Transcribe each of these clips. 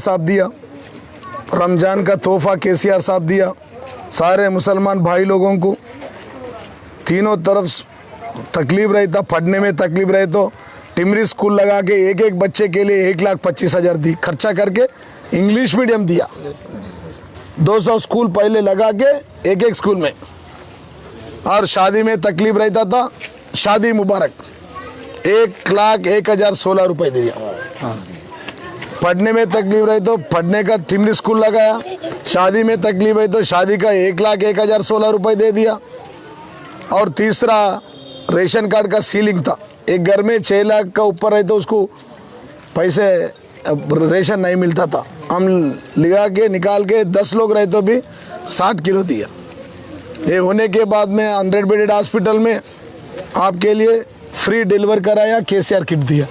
साहब दिया, रमज़ान का तोहफा के साहब दिया, सारे मुसलमान भाई लोगों को। तीनों तरफ़ तकलीफ़ रही था, पढ़ने में तकलीफ़ रहे तो टिमरी स्कूल लगा के एक एक बच्चे के लिए एक लाख पच्चीस हज़ार दी, खर्चा करके इंग्लिश मीडियम दिया। 200 स्कूल पहले लगा के एक एक स्कूल में। और शादी में तकलीफ़ रहता था, शादी मुबारक, एक लाख एक हज़ार सोलह रुपये दिया। पढ़ने में तकलीफ़ रही तो पढ़ने का टिमरी स्कूल लगाया। शादी में तकलीफ़ रही तो शादी का एक लाख एक हज़ार सोलह रुपये दे दिया। और तीसरा, रेशन कार्ड का सीलिंग था। एक घर में छः लाख का ऊपर है तो उसको पैसे रेशन नहीं मिलता था। हम लगा के, निकाल के दस लोग रहे तो भी साठ किलो दिया। ये होने के बाद में हंड्रेड बेडेड हॉस्पिटल में आपके लिए फ्री डिलीवर कराया के किट दिया।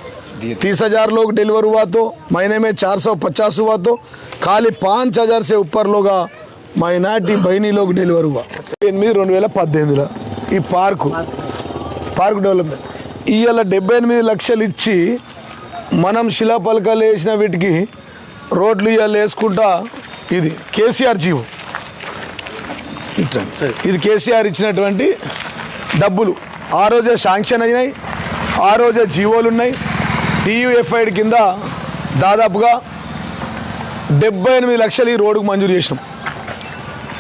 तीस हजार लोग डिलीवर हुआ तो महीने में चार सौ पचास हुआ तो खाली पाँच हजार से ऊपर लोग మైనార్టీ బహినీ లోకి డెలివర్ హువా ఎనిమిది రెండు వేల పద్దెనిమిదిలో ఈ పార్కు పార్క్ డెవలప్మెంట్ ఇవాళ డెబ్బై ఎనిమిది లక్షలు ఇచ్చి మనం శిలాపలకాలు వేసిన వీటికి రోడ్లు ఇవాళ వేసుకుంటా ఇది కేసీఆర్ జీవో ఇట్లా ఇది కేసీఆర్ ఇచ్చినటువంటి డబ్బులు ఆ రోజే శాంక్షన్ అయినాయి ఆ రోజే జీవోలు ఉన్నాయి డియుఎఫ్ఐడి కింద దాదాపుగా డెబ్బై ఎనిమిది లక్షలు ఈ రోడ్డుకు మంజూరు చేసినాం.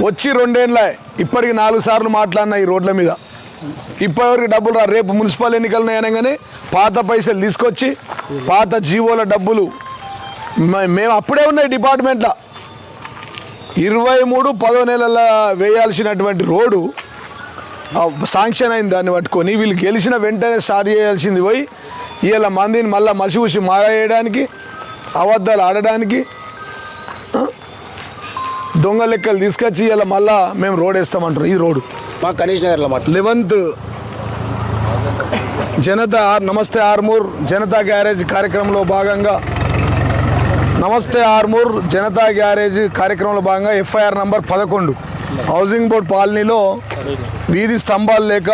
వచ్చి రెండేళ్ళ ఇప్పటికి నాలుగు సార్లు మాట్లాడినా ఈ రోడ్ల మీద. ఇప్పటివరకు డబ్బులు రా రేపు మున్సిపల్ ఎన్నికలు ఉన్నాయనగానే పాత పైసలు తీసుకొచ్చి పాత జీవోల డబ్బులు మేము అప్పుడే ఉన్నాయి డిపార్ట్మెంట్లో. ఇరవై మూడు పదో నెలల వేయాల్సినటువంటి రోడ్డు శాంక్షన్ అయింది దాన్ని పట్టుకొని. వీళ్ళు గెలిచిన వెంటనే స్టార్ట్ చేయాల్సింది పోయి వీళ్ళ మందిని మళ్ళీ మసిగుసి మారేయడానికి అబద్ధాలు ఆడడానికి? దొంగ లెక్కలు తీసుకొచ్చి ఇలా మళ్ళా మేము రోడ్ వేస్తామంటారు ఈ రోడ్డు. మా గణేష్ నగర్లో మాట. లెవెంత్ జనతా ఆర్ నమస్తే ఆర్మూర్ జనతా గ్యారేజ్ కార్యక్రమంలో భాగంగా నమస్తే ఆర్మూర్ జనతా గ్యారేజ్ కార్యక్రమంలో భాగంగా ఎఫ్ఐఆర్ నంబర్ పదకొండు. హౌసింగ్ బోర్డ్ కాలనీలో వీధి స్తంభాలు లేక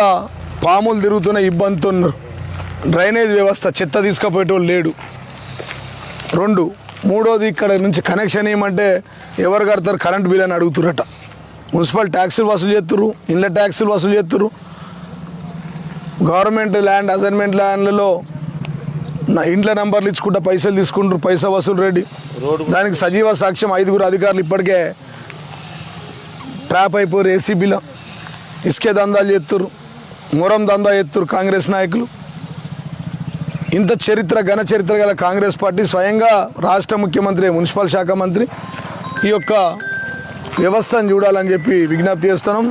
పాములు తిరుగుతున్న ఇబ్బందితో ఉన్నారు. డ్రైనేజ్ వ్యవస్థ చెత్త తీసుకుపోయేటోళ్ళు లేడు. రెండు మూడోది ఇక్కడ నుంచి కనెక్షన్ ఏమంటే ఎవరు కడతారు? కరెంట్ బిల్ అని అడుగుతురట మున్సిపల్ ట్యాక్సులు వసూలు చేస్తురు ఇళ్ళ ట్యాక్సులు వసూలు చేస్తురు గవర్నమెంట్ ల్యాండ్ అసైన్మెంట్ ల్యాండ్లలో నా ఇండ్ల నెంబర్లు ఇచ్చుకుంటా పైసలు తీసుకుంటారు పైసా వసూలు రెడీ. దానికి సజీవ సాక్ష్యం ఐదుగురు అధికారులు ఇప్పటికే ట్రాప్ అయిపోయారు ఏసీబీలో ఇసుకే దందాలు చేస్తురు మొరం దందా చేస్తురు కాంగ్రెస్ నాయకులు. ఇంత చరిత్ర ఘన చరిత్ర గల కాంగ్రెస్ పార్టీ స్వయంగా రాష్ట్ర ముఖ్యమంత్రి మున్సిపల్ శాఖ మంత్రి ఈ యొక్క వ్యవస్థను చూడాలని చెప్పి విజ్ఞప్తి చేస్తున్నాం.